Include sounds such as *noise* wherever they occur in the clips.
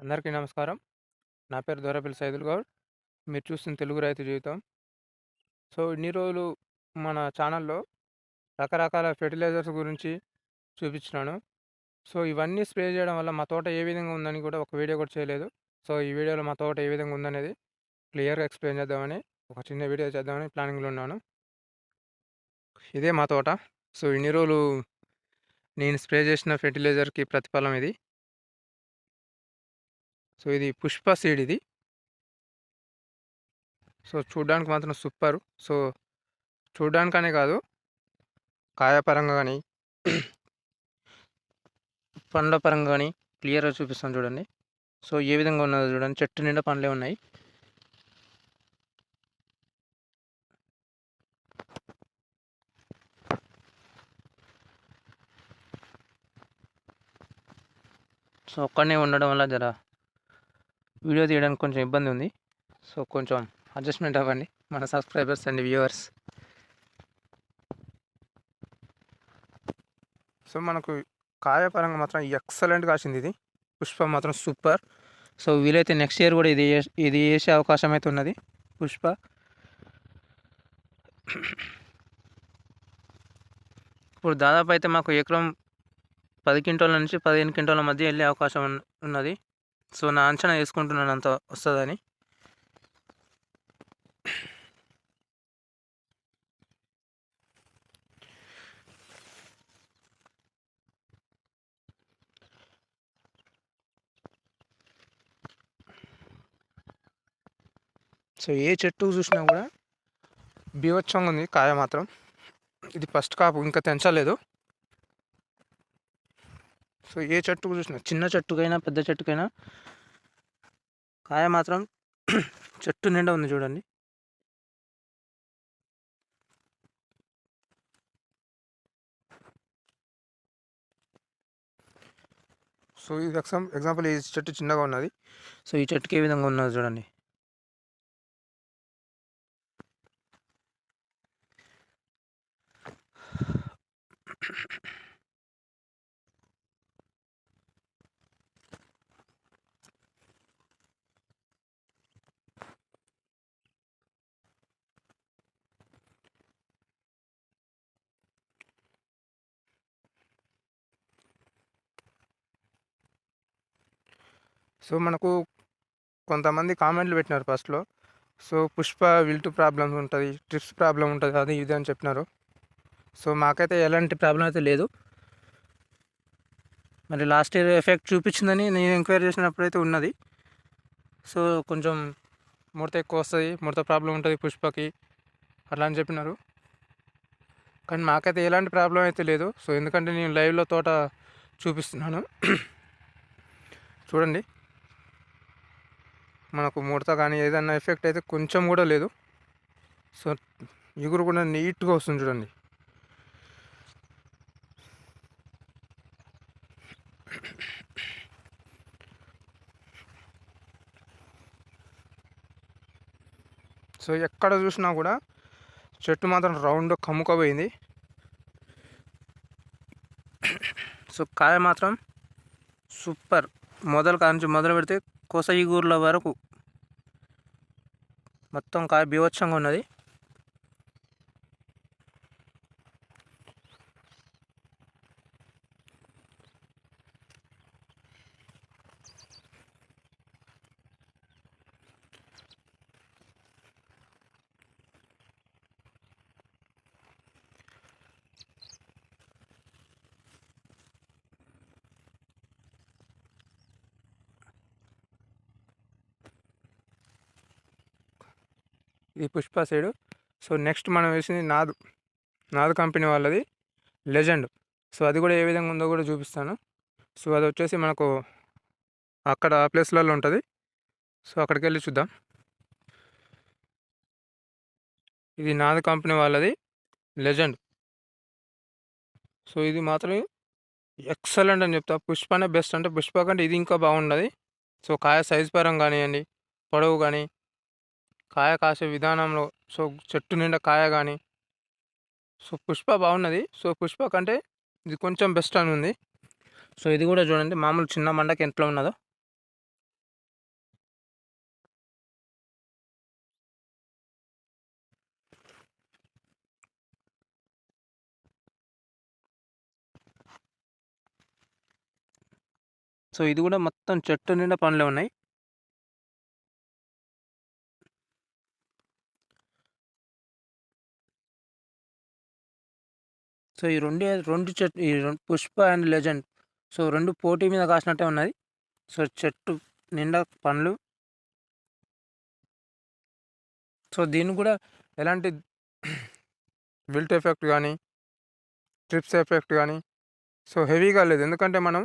అందరికీ నమస్కారం. నా పేరు దొరపల్లి సైదుల్ గౌడ్. మీరు చూస్తున్న తెలుగు రైతు జీవితం. సో ఇన్ని రోజులు మన ఛానల్లో రకరకాల ఫెర్టిలైజర్స్ గురించి చూపించినాను సో ఇవన్నీ స్ప్రే చేయడం వల్ల మా తోట ఏ విధంగా ఉందని కూడా ఒక వీడియో కూడా చేయలేదు. సో ఈ వీడియోలో మా తోట ఏ విధంగా ఉందనేది క్లియర్గా ఎక్స్ప్లెయిన్ చేద్దామని ఒక చిన్న వీడియో చేద్దామని ప్లానింగ్లో ఉన్నాను. ఇదే మా తోట. సో ఇన్ని రోజులు నేను స్ప్రే చేసిన ఫెర్టిలైజర్కి ప్రతిఫలం ఇది. సో ఇది పుష్ప సీడ్ ఇది. సో చూడడానికి మాత్రం సూపర్. సో చూడడానికనే కాదు కాయపరంగా కానీ పండ్ల పరంగా కానీ క్లియర్గా చూపిస్తాను చూడండి. సో ఏ విధంగా ఉన్నదో చూడండి. చెట్టు నిండా పండ్లే ఉన్నాయి. సో ఒక్కడనే ఉండడం వల్ల జర వీడియో తీయడానికి కొంచెం ఇబ్బంది ఉంది. సో కొంచెం అడ్జస్ట్మెంట్ అవ్వండి. మన సబ్స్క్రైబర్స్ అండ్ వ్యూవర్స్ సో మనకు కాయపరంగా మాత్రం ఎక్సలెంట్ కాసింది ఇది. పుష్ప మాత్రం సూపర్ సో వీలైతే నెక్స్ట్ ఇయర్ కూడా ఇది ఇది వేసే అవకాశం అయితే ఉన్నది. పుష్ప. ఇప్పుడు దాదాపు అయితే మాకు ఎకరం పది క్వింటాల నుంచి పదిహేను క్వింటాల మధ్య వెళ్ళే అవకాశం ఉన్న- ఉన్నది. సో నా అంచనా వేసుకుంటున్నాను అంత వస్తుందని. సో ఏ చెట్టు చూసినా కూడా బీవచ్చంగా ఉంది కాయ మాత్రం. ఇది ఫస్ట్ కాపు ఇంకా తెంచలేదు. సో ఏ చెట్టుకు చూసినా చిన్న చెట్టుకైనా పెద్ద చెట్టుకైనా కాయ మాత్రం *clears throat* చెట్టు నిండా ఉంది చూడండి. సో ఇది ఎగ్జామ్ ఎగ్జాంపుల్ ఈ చెట్టు చిన్నగా ఉన్నది. సో ఈ చెట్టుకి ఏ విధంగా ఉన్నది చూడండి. సో మనకు కొంతమంది కామెంట్లు పెట్టినారు ఫస్ట్లో. సో పుష్ప విల్టు ప్రాబ్లమ్ ఉంటుంది ట్రిప్స్ ప్రాబ్లం ఉంటుంది అది ఇది అని చెప్పినారు. సో మాకైతే ఎలాంటి ప్రాబ్లం అయితే లేదు. మరి లాస్ట్ ఇయర్ ఎఫెక్ట్ చూపించిందని నేను ఎంక్వైరీ చేసినప్పుడు అయితే ఉన్నది. సో కొంచెం ముడత ఎక్కువ వస్తుంది ముడత ప్రాబ్లం ఉంటుంది పుష్పకి అట్లా అని చెప్పినారు. కానీ మాకైతే ఎలాంటి ప్రాబ్లం అయితే లేదు. సో ఎందుకంటే నేను లైవ్లో తోట చూపిస్తున్నాను. *clears throat* చూడండి. మనకు ముడత కానీ ఏదైనా ఎఫెక్ట్ అయితే కొంచెం కూడా లేదు. సో ఎగురు కూడా నీట్గా వస్తుంది చూడండి. సో ఎక్కడ చూసినా కూడా చెట్టు మాత్రం రౌండ్ కమ్ముకపోయింది. సో కాయ మాత్రం సూపర్. మొదలు కానించి మొదలు పెడితే కొస ఈగూర్ల వరకు మొత్తం కాయ బీభత్సంగా ఉన్నది. ఇది పుష్ప సైడ్. సో నెక్స్ట్ మనం వేసింది నాదు నాదు కంపెనీ వాళ్ళది లెజెండ్. సో అది కూడా ఏ విధంగా ఉందో కూడా చూపిస్తాను. సో అది వచ్చేసి మనకు అక్కడ ఆ ప్లేస్లలో ఉంటుంది. సో అక్కడికి వెళ్ళి చూద్దాం. ఇది నాది కంపెనీ వాళ్ళది లెజెండ్. సో ఇది మాత్రం ఎక్సలెంట్ అని చెప్తా. పుష్పనే బెస్ట్. అంటే పుష్ప కంటే ఇది ఇంకా బాగుండదు. సో కాయ సైజ్ పరం కానివ్వండి పొడవు కానీ కాయ కాసే విధానంలో. సో చెట్టు నిండా కాయ కానీ సో పుష్ప బాగున్నది సో పుష్ప కంటే ఇది కొంచెం బెస్ట్ అని ఉంది. సో ఇది కూడా చూడండి మామూలు చిన్న మండకి ఎంతలో ఉన్నదో. సో ఇది కూడా మొత్తం చెట్టు నిండా పనులు ఉన్నాయి. సో ఈ రెండు రెండు చెట్టు ఈ రెండు పుష్ప అండ్ లెజెండ్. సో రెండు పోటీ మీద కాసినట్టే ఉన్నది. సో చెట్టు నిండా పండ్లు. సో దీన్ని కూడా ఎలాంటి విల్ట్ ఎఫెక్ట్ కానీ ట్రిప్స్ ఎఫెక్ట్ కానీ సో హెవీగా లేదు. ఎందుకంటే మనం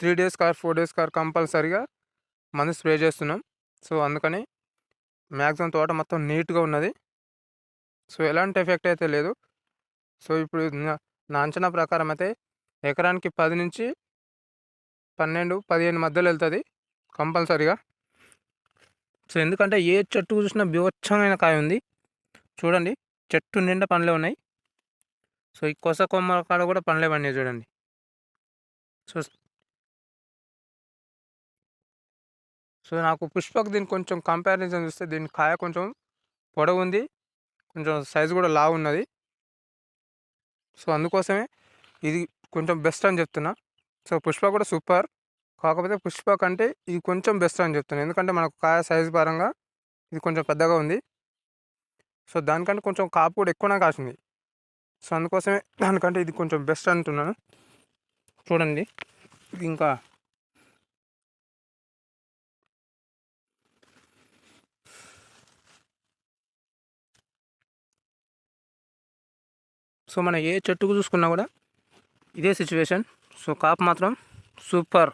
త్రీ డేస్ కార్ ఫోర్ డేస్ కార్ కంపల్సరీగా మందు స్ప్రే చేస్తున్నాం. సో అందుకని మ్యాక్సిమం తోట మొత్తం నీట్గా ఉన్నది. సో ఎలాంటి ఎఫెక్ట్ అయితే లేదు. సో ఇప్పుడు నా- అంచనా ప్రకారం అయితే ఎకరానికి పది నుంచి పన్నెండు పదిహేను మధ్యలో వెళ్తుంది కంపల్సరీగా. సో ఎందుకంటే ఏ చెట్టు చూసినా బీభత్సమైన కాయ ఉంది. చూడండి చెట్టు నిండా పండ్లే ఉన్నాయి. సో ఈ కొస కొమ్మ కాడ కూడా పండ్లే పండినాయి చూడండి. సో సో నాకు పుష్పకు దీన్ని కొంచెం కంపారిజన్ చూస్తే దీని కాయ కొంచెం పొడవు ఉంది కొంచెం సైజు కూడా లావు ఉన్నది సో అందుకోసమే ఇది కొంచెం బెస్ట్ అని చెప్తున్నా. సో పుష్ప కూడా సూపర్. కాకపోతే పుష్ప కంటే ఇది కొంచెం బెస్ట్ అని చెప్తున్నా. ఎందుకంటే మనకు కాయ సైజు పరంగా ఇది కొంచెం పెద్దగా ఉంది. సో దానికంటే కొంచెం కాపు కూడా ఎక్కువనే కాసింది. సో అందుకోసమే దానికంటే ఇది కొంచెం బెస్ట్ అంటున్నాను. చూడండి. ఇంకా సో మనం ఏ చెట్టుకు చూసుకున్నా కూడా ఇదే సిచ్యువేషన్ సో కాపు మాత్రం సూపర్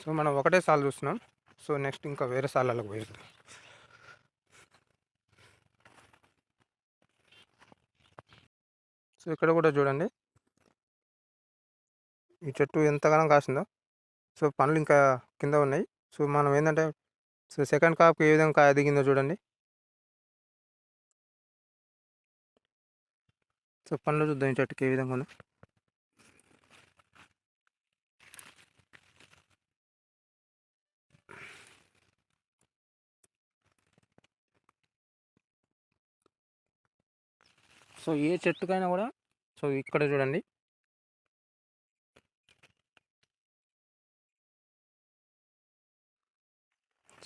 సో మనం ఒకటే సాల్ చూస్తున్నాం. సో నెక్స్ట్ ఇంకా వేరే సార్లకు పోయిద్దాం. సో ఇక్కడ కూడా చూడండి. ఈ చెట్టు ఎంతగానో కాసిందో. సో పండ్లు ఇంకా కింద ఉన్నాయి. సో మనం ఏంటంటే సో సెకండ్ కాప్కి ఏ విధంగా కాయ దిగిందో చూడండి. సో పండ్లు చూద్దాం ఈ చెట్టుకి ఏ విధంగా ఉందో. సో ఏ చెట్టుకైనా కూడా సో ఇక్కడ చూడండి.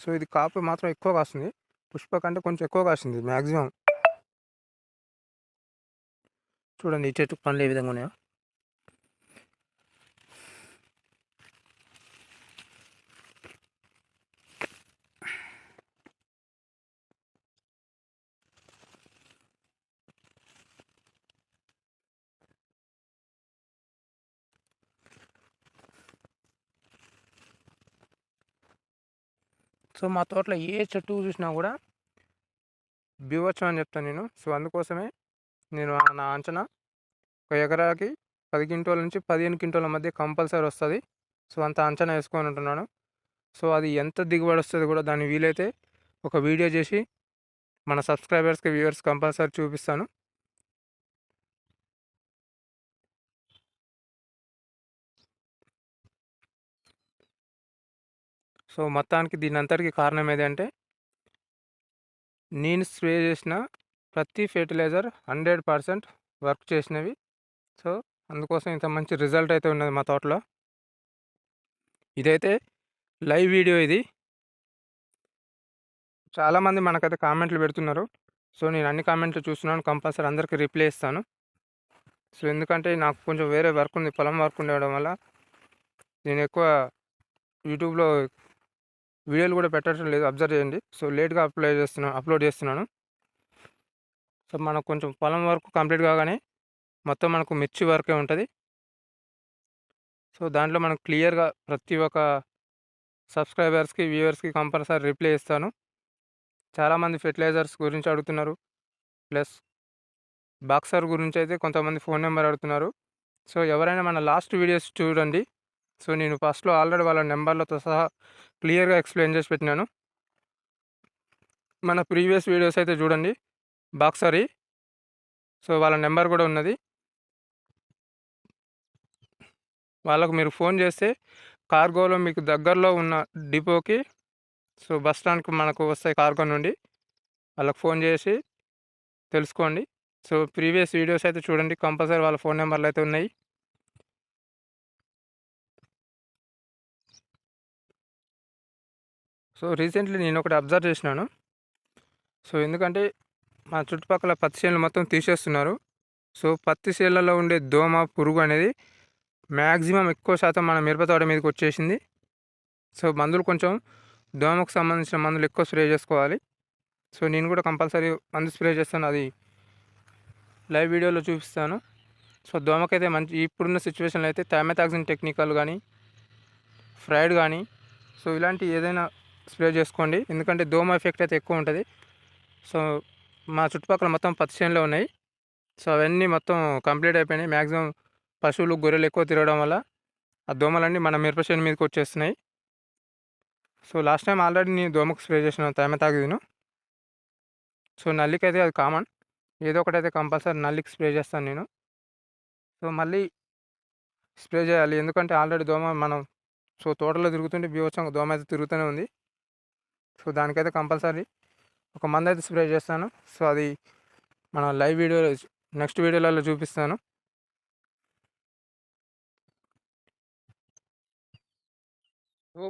సో ఇది కాపు మాత్రం ఎక్కువ కాస్తుంది. పుష్ప కంటే కొంచెం ఎక్కువ కాసింది మ్యాక్సిమం చూడండి ఈ చెట్టుకు పండ్లు ఏ విధంగా ఉన్నాయో. సో మా తోటలో ఏ చెట్టు చూసినా కూడా బీవచ్చం అని చెప్తాను నేను. సో అందుకోసమే నేను నా అంచనా ఒక ఎకరాకి పది క్వింటోల నుంచి పదిహేను క్వింటోల మధ్య కంపల్సరీ వస్తుంది. సో అంత అంచనా వేసుకొని ఉంటున్నాను. సో అది ఎంత దిగుబడి వస్తుంది కూడా దాన్ని వీలైతే ఒక వీడియో చేసి మన సబ్స్క్రైబర్స్కి వ్యూవర్స్ కంపల్సరీ చూపిస్తాను. సో మొత్తానికి దీని అంతటికి కారణం ఏదంటే నేను స్ప్రే చేసిన ప్రతి ఫెర్టిలైజర్ హండ్రెడ్ పర్సెంట్ వర్క్ చేసినవి. సో అందుకోసం ఇంత మంచి రిజల్ట్ అయితే ఉన్నది మా తోటలో. ఇదైతే లైవ్ వీడియో ఇది. చాలామంది మనకైతే కామెంట్లు పెడుతున్నారు. సో నేను అన్ని కామెంట్లు చూస్తున్నాను. కంపల్సరీ అందరికీ రిప్లై ఇస్తాను. సో ఎందుకంటే నాకు కొంచెం వేరే వర్క్ ఉంది. పొలం వర్క్ ఉండడం వల్ల నేను ఎక్కువ యూట్యూబ్లో వీడియోలు కూడా పెట్టడం లేదు. అబ్జర్వ్ చేయండి. సో లేట్గా అప్లై చేస్తున్నాను అప్లోడ్ చేస్తున్నాను. సో మనకు కొంచెం పొలం వర్క్ కంప్లీట్ కాగానే మొత్తం మనకు మిర్చి వర్కే ఉంటుంది. సో దాంట్లో మనం క్లియర్గా ప్రతి ఒక్క సబ్స్క్రైబర్స్కి వ్యూవర్స్కి కంపల్సరీ రిప్లై ఇస్తాను. చాలామంది ఫెర్టిలైజర్స్ గురించి అడుగుతున్నారు. ప్లస్ బాక్సర్ గురించి అయితే కొంతమంది ఫోన్ నెంబర్ అడుగుతున్నారు. సో ఎవరైనా మన లాస్ట్ వీడియోస్ చూడండి. సో నేను ఫస్ట్లో ఆల్రెడీ వాళ్ళ నెంబర్లతో సహా క్లియర్గా ఎక్స్ప్లెయిన్ చేసి పెట్టినాను. మన ప్రీవియస్ వీడియోస్ అయితే చూడండి. బాక్సరీ సో వాళ్ళ నెంబర్ కూడా ఉన్నది. వాళ్ళకు మీరు ఫోన్ చేస్తే కార్గోలో మీకు దగ్గరలో ఉన్న డిపోకి సో బస్ స్టాండ్కి మనకు వస్తాయి కార్గో నుండి. వాళ్ళకి ఫోన్ చేసి తెలుసుకోండి. సో ప్రీవియస్ వీడియోస్ అయితే చూడండి. కంపల్సరీ వాళ్ళ ఫోన్ నెంబర్లు అయితే ఉన్నాయి. సో రీసెంట్లీ నేను ఒకటి అబ్జర్వ్ చేసినాను. సో ఎందుకంటే మా చుట్టుపక్కల పత్తి చేనులు మొత్తం తీసేస్తున్నారు. సో పత్తి చేనులలో ఉండే దోమ పురుగు అనేది మ్యాక్సిమం ఎక్కువ శాతం మన మిరపతోట మీదకి వచ్చేసింది. సో మందులు కొంచెం దోమకు సంబంధించిన మందులు ఎక్కువ స్ప్రే చేసుకోవాలి. సో నేను కూడా కంపల్సరీ మందు స్ప్రే చేస్తాను. అది లైవ్ వీడియోలో చూపిస్తాను. సో దోమకైతే మంచి ఇప్పుడున్న సిచ్యువేషన్లో అయితే థైమెథాక్సిన్ టెక్నికల్ కానీ ఫ్రైడ్ కానీ సో ఇలాంటి ఏదైనా స్ప్రే చేసుకోండి. ఎందుకంటే దోమ ఎఫెక్ట్ అయితే ఎక్కువ ఉంటుంది. సో మా చుట్టుపక్కల మొత్తం పత్తి చేనులో ఉన్నాయి. సో అవన్నీ మొత్తం కంప్లీట్ అయిపోయినాయి. మ్యాక్సిమం పశువులు గొర్రెలు ఎక్కువ తిరగడం వల్ల ఆ దోమలన్నీ మన మిరప చేను మీదకి వచ్చేస్తున్నాయి. సో లాస్ట్ టైం ఆల్రెడీ నేను దోమకు స్ప్రే చేసిన తాగిదిను సో నల్లికి అయితే అది కామన్ ఏదో ఒకటి అయితే కంపల్సరీ నల్లికి స్ప్రే చేస్తాను నేను. సో మళ్ళీ స్ప్రే చేయాలి. ఎందుకంటే ఆల్రెడీ దోమ మనం సో తోటలో తిరుగుతుంటే బీవచ్చంగా దోమ అయితే తిరుగుతూనే ఉంది. సో దానికైతే కంపల్సరీ ఒక మంది అయితే స్ప్రే చేస్తాను. సో అది మన లైవ్ వీడియోలో నెక్స్ట్ వీడియోలలో చూపిస్తాను. సో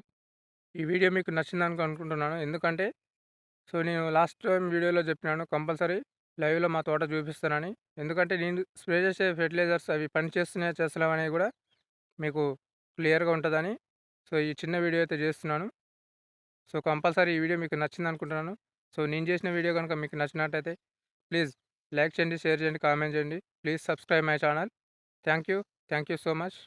ఈ వీడియో మీకు నచ్చిందని అనుకుంటున్నాను. ఎందుకంటే సో నేను లాస్ట్ టైం వీడియోలో చెప్పినాను కంపల్సరీ లైవ్లో మా తోట చూపిస్తానని. ఎందుకంటే నేను స్ప్రే చేసే ఫెర్టిలైజర్స్ అవి పని చేస్తున్నాయో అనేవి కూడా మీకు క్లియర్గా ఉంటుందని. సో ఈ చిన్న వీడియో అయితే చేస్తున్నాను. సో కంపల్సరీ ఈ వీడియో మీకు నచ్చింది అనుకుంటున్నాను సో నేను చేసిన వీడియో కనుక మీకు నచ్చినట్టయితే ప్లీజ్ లైక్ చేయండి షేర్ చేయండి కామెంట్ చేయండి. Please subscribe my channel. Thank you thank you so much.